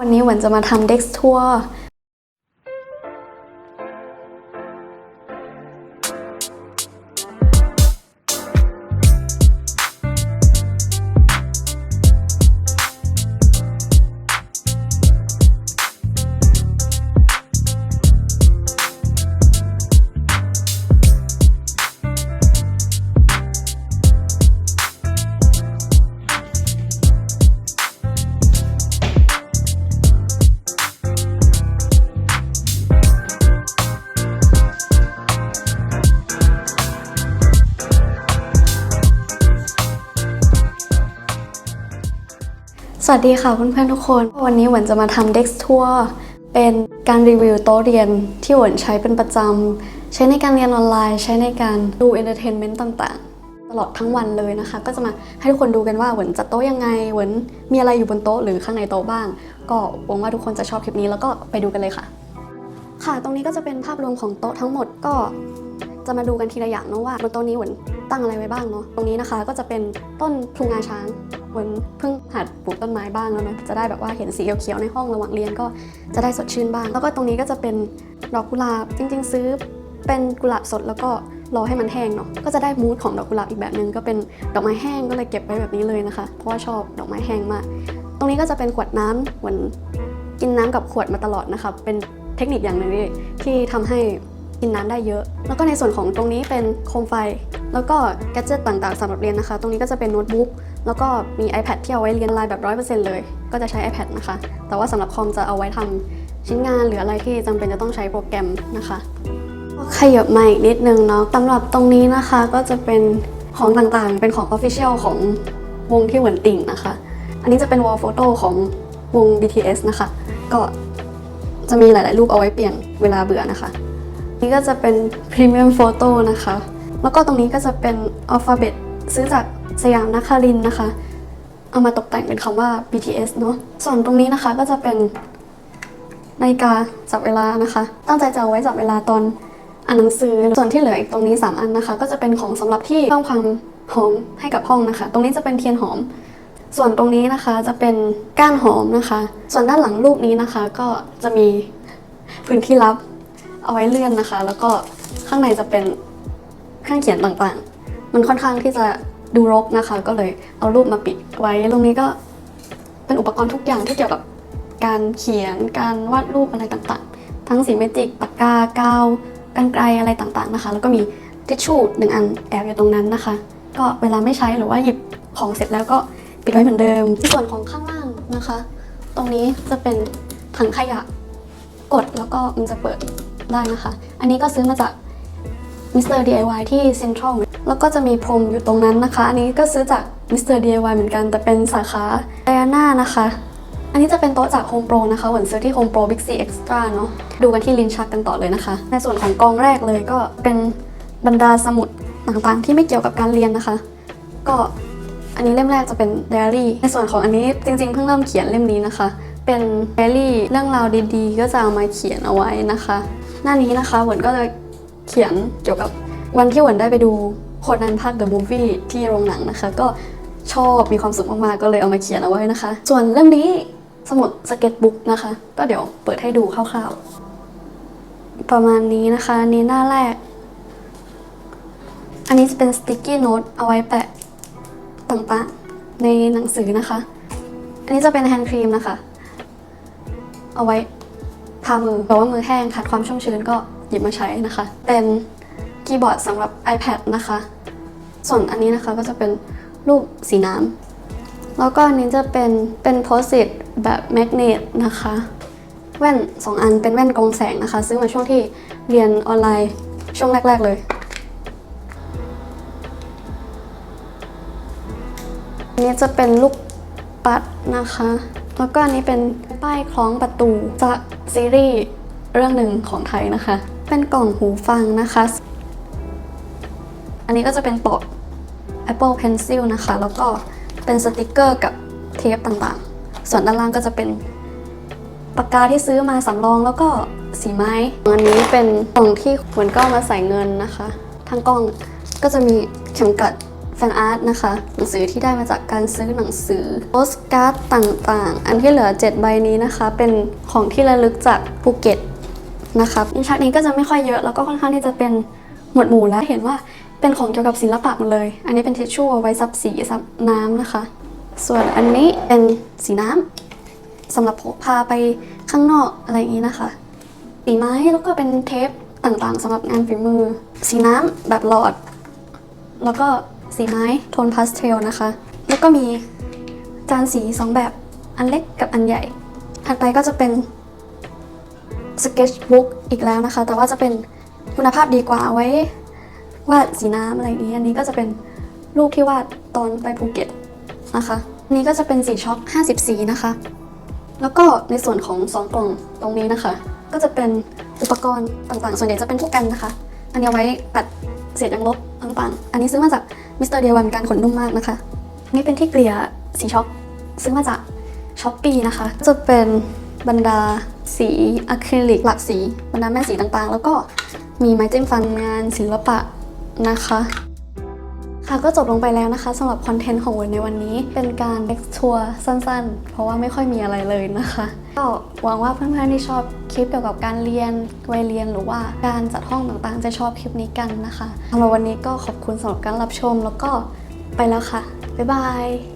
วันนี้หวันจะมาทำเด็กทัวร์ สวัสดีค่ะเพื่อนๆทุกคน วันนี้หวนจะมาทำเด็กทัวร์เป็นการรีวิวโต๊ะเรียนที่หวนใช้เป็นประจำ ใช้ในการเรียนออนไลน์ ใช้ในการดูเอนเตอร์เทนเมนต์ต่างๆ ตลอดทั้งวันเลยนะคะ ก็จะมาให้ทุกคนดูกันว่าหวนจัดโต๊ะยังไงหวนมีอะไรอยู่บนโต๊ะหรือข้างในโต๊ะบ้าง ก็หวังว่าทุกคนจะชอบคลิปนี้แล้วก็ไปดูกันเลยค่ะ ค่ะตรงนี้ก็จะเป็นภาพรวมของโต๊ะทั้งหมดก็จะมาดูกันทีละอย่างนะว่าบนโต๊ะนี้หวน ตั้งอะไรไว้บ้างเนาะตรงนี้นะคะก็จะเป็นต้นพลูงาช้างหวนเพิ่งหัดปลูกต้นไม้บ้างแล้วเนาะจะได้แบบว่าเห็นสีเขียวๆในห้องระหว่างเรียนก็จะได้สดชื่นบ้าง แล้วก็ตรงนี้ก็จะเป็นดอกกุหลาบจริง ๆ ซื้อเป็นกุหลาบสดแล้วก็รอให้มันแห้งเนาะก็จะได้มูดของดอกกุหลาบอีกแบบหนึงก็เป็นดอกไม้แห้งก็เลยเก็บไว้แบบนี้เลยนะคะ เพราะว่าชอบดอกไม้แห้งมาก ตรงนี้ก็จะเป็นขวดน้ำเหมือนกินน้ำกับขวดมาตลอดนะคะเป็นเทคนิคอย่างหนึ่งที่ที่ทำให้กินน้ำได้เยอะ แล้วก็ในส่วนของตรงนี้เป็นโคมไฟ แล้วก็แกดเจิตต่างๆสำหรับเรียนนะคะ ตรงนี้ก็จะเป็นโน้ตบุ๊กแล้วก็มี iPad ที่เอาไว้เรียนออนไลน์แบบ 100%เลย ก็จะใช้ iPad นะคะ แต่ว่าสำหรับคอมจะเอาไว้ทำชิ้นงานหรืออะไรที่จำเป็นจะต้องใช้โปรแกรมนะคะขยับมาอีกนิดนึงเนาะสำหรับตรงนี้นะคะก็จะเป็นของต่างๆ เป็นของ Official ของวงที่เหมือนติ่งนะคะ อันนี้จะเป็น wall photo ของวง BTS นะคะ ก็จะมีหลายๆรูปเอาไว้เปลี่ยนเวลาเบื่อนะคะ นี่ก็จะเป็น Premium Photo นะคะ แล้วก็ตรงนี้ก็จะเป็น Alphabet ซื้อจากสยามนครินนะคะ เอามาตกแต่งเป็นคำว่า BTS เนอะส่วนตรงนี้นะคะก็จะเป็นนาฬิกาจับเวลานะคะ ตั้งใจจะเอาไว้จับเวลาตอนอ่านหนังสือ ส่วนที่เหลืออีกตรงนี้ 3 อันนะคะ ก็จะเป็นของสำหรับที่เพิ่มความหอมให้กับห้องนะคะ ตรงนี้จะเป็นเทียนหอม ส่วนตรงนี้นะคะจะเป็นก้านหอมนะคะ ส่วนด้านหลังรูปนี้นะคะ ก็จะมีพื้นที่ลับเอาไว้เลื่อนนะคะ แล้วก็ข้างในจะเป็น เครื่องเขียนต่างๆ มันค่อนข้างที่จะดูรกนะคะ ก็เลยเอารูปมาปิดไว้ตรงนี้ก็เป็นอุปกรณ์ทุกอย่างที่เกี่ยวกับการเขียนการวาดรูปอะไรต่างๆ ทั้งสีเมจิกปากกากาวกันไกลอะไรต่างๆนะคะ แล้วก็มีทิชชู่หนึ่งอันแอบอยู่ตรงนั้นนะคะ ก็เวลาไม่ใช้หรือว่าหยิบของเสร็จแล้วก็ปิดไว้เหมือนเดิม ส่วนของข้างล่างนะคะ ตรงนี้จะเป็นถังขยะกดแล้วก็มันจะเปิดได้นะคะ อันนี้ก็ซื้อมาจาก Mr. DIY ที่ Central แล้วก็จะมีพรมอยู่ตรงนั้นนะคะ อันนี้ก็ซื้อจาก Mr. DIY เหมือนกันแต่เป็นสาขา Diana นะคะ อันนี้จะเป็นโต๊ะจาก Home Pro นะคะเหมือนซื้อที่ Home Pro Big C Extra เนอะดูกันที่ลิ้นชักกันต่อเลยนะคะ ในส่วนของกองแรกเลยก็เป็นบรรดาสมุดต่างๆ ที่ไม่เกี่ยวกับการเรียนนะคะ ก็อันนี้เล่มแรกจะเป็นไดอารี่ ในส่วนของอันนี้จริงๆ เพิ่งเริ่มเขียนเล่มนี้นะคะ เป็นไดอารี่เรื่องราวดีๆ ก็จะเอามาเขียนเอาไว้นะคะ หน้านี้นะคะเหมือนก็จะ เขียนเกี่ยวกับวันที่หมือนได้ไปดูโคนนันภาค The Movie ที่โรงหนังนะคะ ก็ชอบมีความสุขมากๆก็เลยเอามาเขียนเอาไว้นะคะ ส่วนเล่มนี้สมุดสเก็ตบุ๊กนะคะ ก็เดี๋ยวเปิดให้ดูคร่าวๆ ประมาณนี้นะคะนี้หน้าแรก อันนี้จะเป็นสติกกี้โน้ตเอาไว้แปะต่างๆ ในหนังสือนะคะ อันนี้จะเป็นแฮนด์ครีมนะคะ เอาไว้ทามือแต่ว่ามือแห้งขาดความชุ่มชื้นก็ หยิบมาใช้นะคะ เป็นคีย์บอร์ดสำหรับ iPad นะคะ ส่วนอันนี้นะคะก็จะเป็นรูปสีน้ำแล้วก็อันนี้จะเป็นเป็นโพสิตแบบแมกเนตนะคะแว่น 2 อันเป็นแว่นกรองแสงนะคะ ซื้อมาช่วงที่เรียนออนไลน์ช่วงแรก ๆ เลยอันนี้จะเป็นลูกปัดนะคะ แล้วก็อันนี้เป็นป้ายคล้องประตูจากซีรีส์เรื่องหนึ่งของไทยนะคะ เป็นกล่องหูฟังนะคะ อันนี้ก็จะเป็นปก Apple Pencil นะคะ แล้วก็เป็นสติกเกอร์กับเทปต่างๆ ส่วนด้านล่างก็จะเป็นปากกาที่ซื้อมาสำรองแล้วก็สีไม้ อันนี้เป็นกล่องที่เหมือนก็เอามาใส่เงินนะคะ ทางกล้องก็จะมีเข็มกัดแฟนอาร์ตนะคะ หนังสือที่ได้มาจากการซื้อหนังสือโปสการ์ดต่างๆ อันที่เหลือ 7 ใบนี้นะคะ เป็นของที่ระลึกจากภูเก็ต นะคะอินชักนี้ก็จะไม่ค่อยเยอะแล้วก็ค่อนข้างที่จะเป็นหมวดหมู่แล้วเห็นว่าเป็นของเกี่ยวกับศิลปะหมดเลย อันนี้เป็นทิชชู่ไว้ซับสีซับน้ำนะคะ ส่วนอันนี้เป็นสีน้ำสำหรับพกพาไปข้างนอกอะไรอย่างนี้นะคะสีไม้แล้วก็เป็นเทปต่างๆสำหรับงานฝีมือ สีน้ำแบบหลอด แล้วก็สีไม้โทนพาสเทลนะคะ แล้วก็มีจานสีสองแบบอันเล็กกับอันใหญ่ถัดไปก็จะเป็น สเก็ตบุ๊กอีกแล้วนะคะ แต่ว่าจะเป็นคุณภาพดีกว่าไว้ วาดสีน้ำอะไรอย่างนี้ อันนี้ก็จะเป็นรูปที่วาดตอนไปภูเก็ตนะคะนนี้ก็จะเป็นสีช็อค50 สีนะคะ แล้วก็ในส่วนของสองกล่องตรงนี้นะคะ ก็จะเป็นอุปกรณ์ต่างๆ ส่วนใหญ่จะเป็นพวกกันนะคะ อันนี้เอาไว้ปัดเศษยางลบต่างๆ อันนี้ซื้อมาจากมิสเตอร์เดียวันการขนนุ่มมากนะคะ นี่เป็นที่เกลี่ยสีช็อกซื้อมาจากช้อปปีนะคะ จะเป็น บรรดาสีอะคริลิกหลากสีบรรดาแม่สีต่างๆ แล้วก็มีไม้จิ้มฟันงานศิลปะนะคะค่ะก็จบลงไปแล้วนะคะสำหรับคอนเทนต์ของวันในวันนี้ เป็นการเอ็กทัวร์สั้นๆ เพราะว่าไม่ค่อยมีอะไรเลยนะคะ ก็หวังว่าเพื่อนๆที่ชอบคลิปเกี่ยวกับการเรียนวัยเรียนหรือว่าการจัดห้องต่างๆ จะชอบคลิปนี้กันนะคะสำหรับวันนี้ก็ขอบคุณสำหรับการรับชมแล้วก็ไปแล้วค่ะ บ๊ายบาย